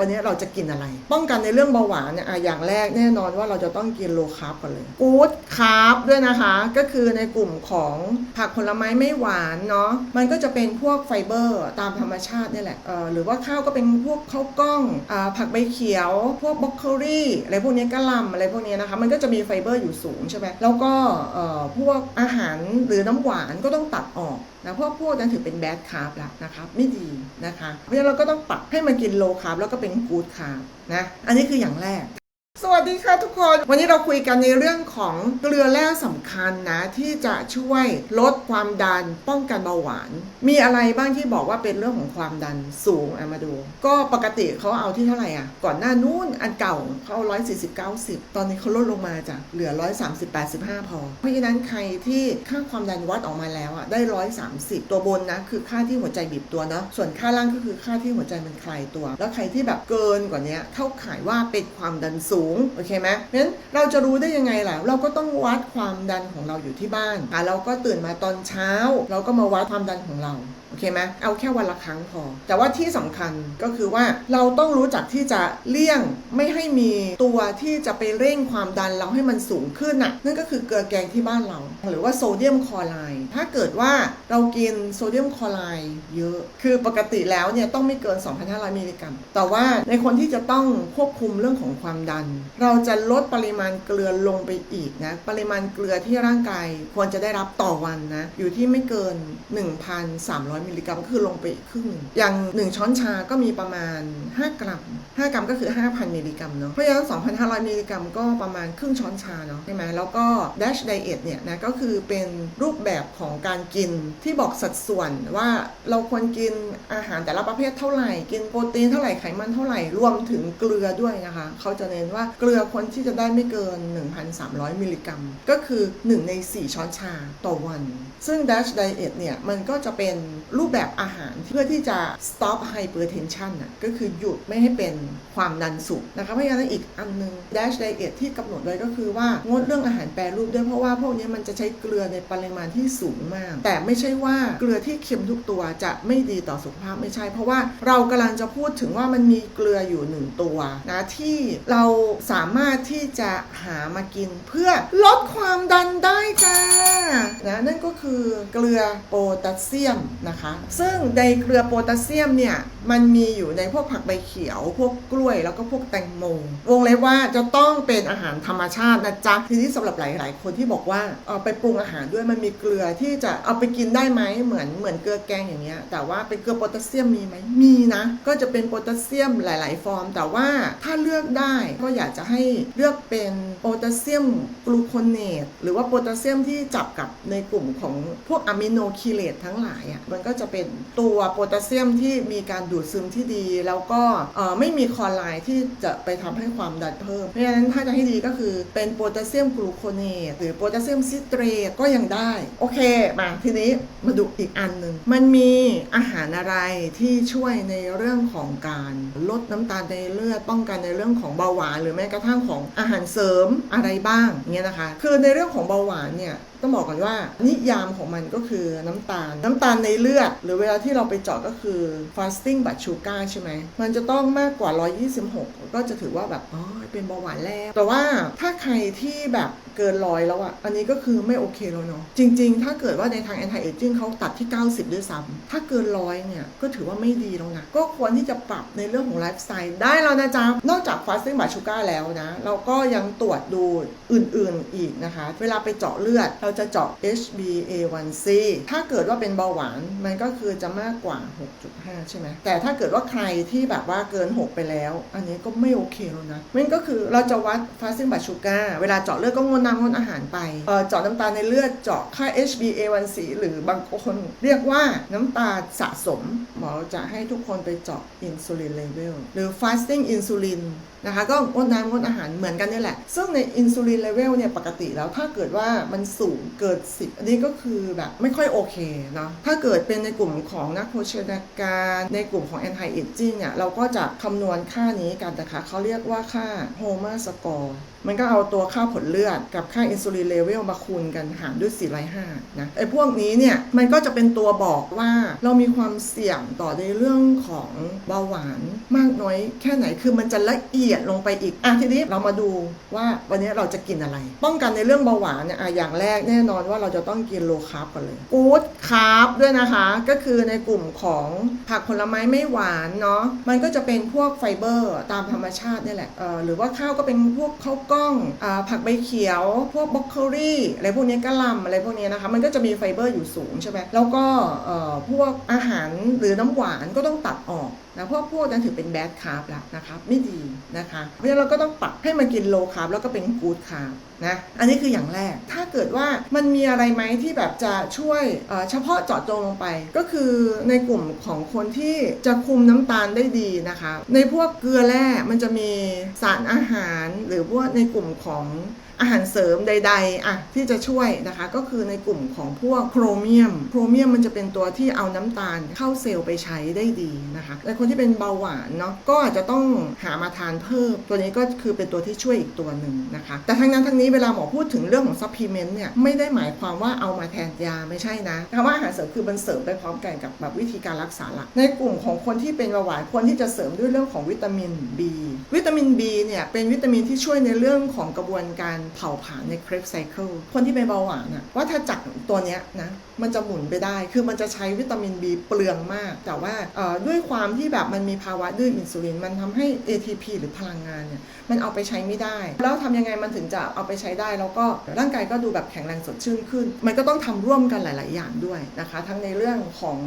วันนี้เราจะกินอะไร ป้องกันในเรื่องเบาหวานเนี่ยอะอย่างแรกแน่นอนว่าเราจะต้องกินโลคาร์บก่อนเลยกู๊ดคาร์บด้วยนะคะ ก็คือในกลุ่มของผักผลไม้ไม่หวานเนาะมันก็จะเป็นพวกไฟเบอร์ตามธรรมชาตินี่แหละเออหรือว่าข้าวก็เป็นพวกข้าวกล้องอ่าผักใบเขียว พวกบรอกโคลีอะไรพวกนี้กะหล่ำอะไรพวกนี้นะคะ มันก็จะมีไฟเบอร์อยู่สูงใช่ไหมแล้วก็เอ่อพวกอาหารหรือน้ำหวานก็ต้องตัดออก นะพวกพวกนั้นถือเป็นแบดคาร์บแล้วนะครับไม่ดีนะคะ เพราะฉะนั้นเราก็ต้องปรับให้มันกินโลคาร์บแล้วก็เป็นกูดคาร์บนะอันนี้คืออย่างแรก สวัสดีค่ะทุกคน วันนี้เราคุยกันในเรื่องของเกลือแร่สำคัญนะ ที่จะช่วยลดความดันป้องกันเบาหวาน มีอะไรบ้างที่บอกว่าเป็นเรื่องของความดันสูงเอามาดู ก็ปกติเขาเอาที่เท่าไหร่อะ ก่อนหน้านู้นอันเก่าเขาเอาร้อยสี่สิบเก้าสิบตอนนี้เขาลดลงมาจากเหลือร้อยสามสิบแปดสิบห้าพอ เพราะฉะนั้นใครที่ค่าความดันวัดออกมาแล้วอะได้ร้อยสามสิบตัวบนนะคือค่าที่หัวใจบีบตัวเนาะส่วนค่าล่างก็คือค่าที่หัวใจมันคลายตัว แล้วใครที่แบบเกินกว่านี้เข้าข่ายว่าเป็นความดันสูงโอเคไหมเพราะฉะนั้นเราจะรู้ได้ยังไงล่ะ เราก็ต้องวัดความดันของเราอยู่ที่บ้านอะเราก็ตื่นมาตอนเช้า เราก็มาวัดความดันของเรา โอเคไหมเอาแค่วันละครั้งพอ แต่ว่าที่สำคัญก็คือว่าเราต้องรู้จักที่จะเลี่ยงไม่ให้มีตัวที่จะไปเร่งความดันเราให้มันสูงขึ้นน่ะนั่นก็คือเกลือแกงที่บ้านเรา หรือว่าโซเดียมคลอไรด์ถ้าเกิดว่าเรากินโซเดียมคลอไรด์เยอะ คือปกติแล้วเนี่ยต้องไม่เกิน 2,500 มิลลิกรัม แต่ว่าในคนที่จะต้องควบคุมเรื่องของความดัน เราจะลดปริมาณเกลือลงไปอีกนะปริมาณเกลือที่ร่างกายควรจะได้รับต่อวันนะอยู่ที่ไม่เกิน 1,300มิลลิกรัมก็คือลงไปอีกครึ่งหนึ่งอย่าง 1 ช้อนชาก็มีประมาณ 5 กรัม 5 กรัมก็คือ 5,000 มิลลิกรัมเนาะเพราะฉะนั้น2,500 มิลลิกรัมก็ประมาณครึ่งช้อนชาเนาะใช่ไหมแล้วก็ Dash Diet เนี่ยนะก็คือเป็นรูปแบบของการกินที่บอกสัดส่วนว่าเราควรกินอาหารแต่ละประเภทเท่าไหร่ กินโปรตีนเท่าไหร่ไขมันเท่าไหร่รวมถึงเกลือด้วยนะคะเขาจะเน้นว่าเกลือควรที่จะได้ไม่เกิน 1,300 มิลลิกรัม ก็คือ 1 ใน 4 ช้อนชาต่อวัน ซึ่ง Dash Diet เนี่ยมันก็จะเป็นรูปแบบอาหารเพื่อที่จะ stop hypertension น่ะก็คือหยุดไม่ให้เป็นความดันสูงนะคะเพราะฉะนั้นอีกอันนึง Dash Diet ที่กำหนดไว้ก็คือว่างดเรื่องอาหารแปรรูปด้วยเพราะว่าพวกนี้มันจะใช้เกลือในปริมาณที่สูงมาก แต่ไม่ใช่ว่าเกลือที่เค็มทุกตัวจะไม่ดีต่อสุขภาพไม่ใช่ เพราะว่าเรากำลังจะพูดถึงว่ามันมีเกลืออยู่หนึ่งตัวนะที่เราสามารถที่จะหามากินเพื่อลดความดันได้จ้า นะนั่นก็คือเกลือโพแทสเซียมนะคะ ซึ่งในเกลือโพแทสเซียมเนี่ยมันมีอยู่ในพวกผักใบเขียว พวกกล้วยแล้วก็พวกแตงโมวงเล็บว่าจะต้องเป็นอาหารธรรมชาตินะจ๊ะทีนี้สำหรับหลาย ๆ คนที่บอกว่าเอาไปปรุงอาหารด้วยมันมีเกลือที่จะเอาไปกินได้ไหมเหมือนเหมือนเกลือแกงอย่างเงี้ยแต่ว่าเป็นเกลือโพแทสเซียมมีไหมมีนะก็จะเป็นโพแทสเซียมหลาย ๆ ฟอร์ม แต่ว่าถ้าเลือกได้ก็อยากจะให้เลือกเป็นโพแทสเซียมกลูโคเนตหรือว่าโพแทสเซียมที่จับกับในกลุ่มของพวกอะมิโนคีเลตทั้งหลายอะมันก็จะเป็นตัวโพแทสเซียมที่มีการดูดซึมที่ดี แล้วก็ไม่มีคลอไรด์ที่จะไปทำให้ความดันเพิ่ม เพราะฉะนั้นถ้าจะให้ดีก็คือเป็นโพแทสเซียมกลูโคเนตหรือโพแทสเซียมซิตรตก็ยังได้ โอเค มาทีนี้มาดูอีกอันหนึ่ง มันมีอาหารอะไรที่ช่วยในเรื่องของการลดน้ำตาลในเลือดป้องกันในเรื่องของเบาหวาน หรือแม้กระทั่งของอาหารเสริมอะไรบ้างเนี่ยนะคะ คือในเรื่องของเบาหวานเนี่ยต้องบอกก่อนว่านิยามของมันก็คือน้ำตาล น้ำตาลในเลือด หรือเวลาที่เราไปเจาะก็คือ fasting blood sugar ใช่ไหม มันจะต้องมากกว่า 126 ก็จะถือว่าแบบอ๋อเป็นเบาหวานแล้ว แต่ว่าถ้าใครที่แบบเกินร้อยแล้วอะอันนี้ก็คือไม่โอเคแล้วเนาะ จริง ๆ ถ้าเกิดว่าในทาง anti aging เขาตัดที่ 90 ด้วยซ้ำถ้าเกินร้อยเนี่ย ก็ถือว่าไม่ดีแล้วนะ ก็ควรที่จะปรับในเรื่องของไลฟ์สไตล์ได้แล้วนะจ๊ะ นอกจาก fasting blood sugar แล้วนะ เราก็ยังตรวจดูอื่นๆอีกนะคะ เวลาไปเจาะเลือด เราจะเจาะ HbA1c ถ้าเกิดว่าเป็นเบาหวาน มันก็คือจะมากกว่า 6.5 ใช่ไหม แต่ถ้าเกิดว่าใครที่แบบว่าเกิน 6 ไปแล้ว อันนี้ก็ไม่โอเคแล้วนะมันก็คือเราจะวัด fasting blood sugar เวลาเจาะเลือดก็งน้ำงดอาหารไปเอ่อเจาะน้ำตาลในเลือดเจาะค่า HbA1c หรือบางคนเรียกว่าน้ำตาลสะสม หมอจะให้ทุกคนไปเจาะอินซูลินเลเวลหรือ fasting insulin นะคะก็งดน้ำงดอาหารเหมือนกันนี่แหละ ซึ่งในอินซูลินเลเวลเนี่ยปกติแล้วถ้าเกิดว่ามันสูงเกิด 10 อันนี้ก็คือแบบไม่ค่อยโอเคเนาะถ้าเกิดเป็นในกลุ่มของนักโภชนาการ ในกลุ่มลุ่มของ anti aging เนี่ยเราก็จะคำนวณค่านี้กันนะคะเขาเรียกว่าค่า Homer score มันก็เอาตัวค่าผลเลือดกับค่าอินซูลินเลเวลมาคูณกันหารด้วย405นะไอ้พวกนี้เนี่ยมันก็จะเป็นตัวบอกว่าเรามีความเสี่ยงต่อในเรื่องของเบาหวานมากน้อยแค่ไหนคือมันจะละเอียดลงไปอีกอะทีนี้เรามาดูว่าวันนี้เราจะกินอะไร ป้องกันในเรื่องเบาหวานเนี่ยอะอย่างแรกแน่นอนว่าเราจะต้องกินโลคาร์บกันเลยกู๊ดคาร์บด้วยนะคะ ก็คือในกลุ่มของผักผลไม้ไม่หวานเนาะมันก็จะเป็นพวกไฟเบอร์ตามธรรมชาตินี่แหละเออหรือว่าข้าวก็เป็นพวกข้าวกล้องอ่าผักใบเขียว พวกบรอกโคลีอะไรพวกนี้กะหล่ำอะไรพวกนี้นะคะ มันก็จะมีไฟเบอร์อยู่สูงใช่ไหมแล้วก็เอ่อพวกอาหารหรือน้ำหวานก็ต้องตัดออกนะพราะพวกนั้นถือเป็นแบดคาร์บแล้วนะคะไม่ดีนะคะเพราะฉะนั้นเราก็ต้องปรับให้มันกินโลคาร์บแล้วก็เป็นกูดคาร์บนะอันนี้คืออย่างแรกถ้าเกิดว่ามันมีอะไรไหมที่แบบจะช่วยเฉพาะเจาะจงลงไป ก็คือในกลุ่มของคนที่จะคุมน้ำตาลได้ดีนะคะ ในพวกเกลือแร่มันจะมีสารอาหาร หรือพวกในกลุ่มของ อาหารเสริมใดๆอะที่จะช่วยนะคะก็คือในกลุ่มของพวกโครเมียม โครเมียมมันจะเป็นตัวที่เอาน้ำตาลเข้าเซลล์ไปใช้ได้ดีนะคะในคนที่เป็นเบาหวานเนาะก็อาจจะต้องหามาทานเพิ่ม ตัวนี้ก็คือเป็นตัวที่ช่วยอีกตัวหนึ่งนะคะ แต่ทั้งนั้นทั้งนี้เวลาหมอพูดถึงเรื่องของซัพพลีเมนต์เนี่ยไม่ได้หมายความว่าเอามาแทนยาไม่ใช่นะคำว่าอาหารเสริมคือมันเสริมไปพร้อมกันกับแบบวิธีการรักษาหลัก ในกลุ่มของคนที่เป็นเบาหวานควรที่จะเสริมด้วยเรื่องของวิตามิน B วิตามิน B เนี่ยเป็นวิตามินที่ช่วยในเรื่องของกระบวนการเผาผลาญในครปไซเคิลคนที่เป็นเบาหวานอะว่าถ้าจักตัวเนี้ยนะมันจะหมุนไปได้ คือมันจะใช้วิตามิน B เปลืองมาก แต่ว่าด้วยความที่แบบมันมีภาวะดื้ออินซูลิน มันทำให้ ATP หรือพลังงานเนี่ยมันเอาไปใช้ไม่ได้ แล้วทำยังไงมันถึงจะเอาไปใช้ได้ แล้วก็ร่างกายก็ดูแบบแข็งแรงสดชื่นขึ้น มันก็ต้องทำร่วมกันหลาย ๆ อย่างด้วยนะคะ ทั้งในเรื่องของ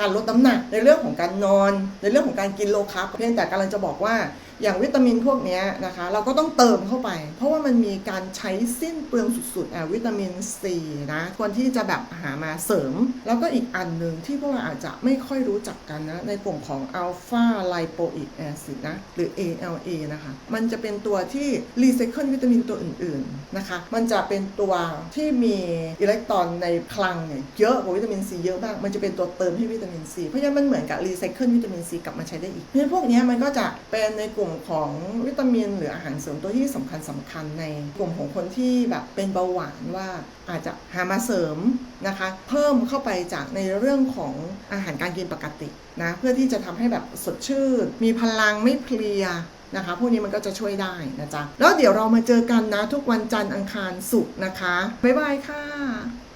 การลดน้ำหนัก ในเรื่องของการนอน ในเรื่องของการกินโลคาร์บเพียงแต่กำลังจะบอกว่าอย่างวิตามินพวกนี้นะคะ เราก็ต้องเติมเข้าไป เพราะว่ามันมีการใช้สิ้นเปลืองสุดๆอะวิตามินซีนะควรที่จะแบบหามาเสริม แล้วก็อีกอันหนึ่งที่พวกเราอาจจะไม่ค่อยรู้จักกันนะ ในกลุ่มของอัลฟาไลโปอิกแอซิดนะ หรือ ALA นะคะ มันจะเป็นตัวที่รีไซเคิลวิตามินตัวอื่นๆนะคะ มันจะเป็นตัวที่มีอิเล็กตรอนในคลังเนี่ยเยอะกว่าวิตามินซีเยอะมาก มันจะเป็นตัวเติมให้วิตามินซีเพราะฉะนั้นมันเหมือนกับรีไซเคิลวิตามินซีกลับมาใช้ได้อีกเพราะฉะนั้นพวกนี้มันก็จะเป็นในกลุ่มของวิตามิน หรืออาหารเสริมตัวที่สำคัญสำคัญในกลุ่มของคนที่แบบเป็นเบาหวานว่าอาจจะหามาเสริมนะคะ เพิ่มเข้าไปจากในเรื่องของอาหารการกินปกตินะเพื่อที่จะทำให้แบบสดชื่นมีพลังไม่เพลียนะคะพวกนี้มันก็จะช่วยได้นะจ๊ะแล้วเดี๋ยวเรามาเจอกันนะทุกวันจันทร์อังคารศุกร์นะคะบ๊ายบายค่ะ